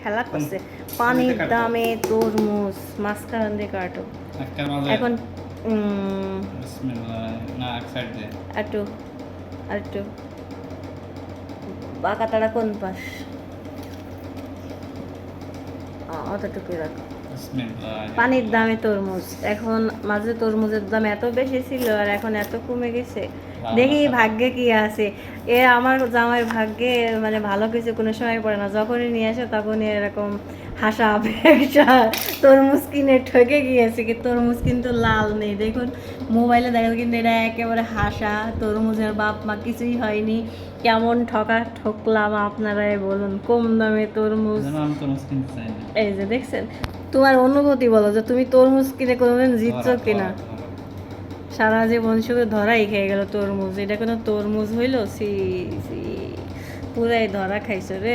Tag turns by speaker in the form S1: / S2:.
S1: খেলা করছে। পানির দামে তরমুজ মাঝখান দিয়ে কাটো। এখন একটু একটু বাঁকা তারা কোন পাশ? অতটুকু রাখো। পানির দামে তরমুজ। এখন মাঝে তরমুজের দাম এত বেশি ছিল আর এখন এত কমে গেছে। দেখি ভাগ্যে কি আছে। এ আমার জামাই ভাগ্যে মানে ভালো কিছু কোনো সময় পড়ে না। যখনই নিয়ে আসে তখনই এরকম হাসা অপেক্ষা তরমুজ কিনে ঠকে গিয়েছে কি তরমুজ কিন্তু লাল নেই। দেখুন মোবাইলে দেখা যায় কিন্তু এটা একেবারে হাসা। তরমুজের বাপ মা কিছুই হয়নি। কেমন ঠকা ঠকলাম আপনারাই বলুন। কম দামে তরমুজ। এই যে দেখছেন তোমার অনুভূতি বলো যে তুমি তরমুজ কিনে কোনোদিন জিতছো কিনা। সারা জীবন শুধু ধরাই খেয়ে গেল তরমুজ। এটা কোনো তরমুজ হইল? সি সি। পুরাই ধরা খাইছো রে।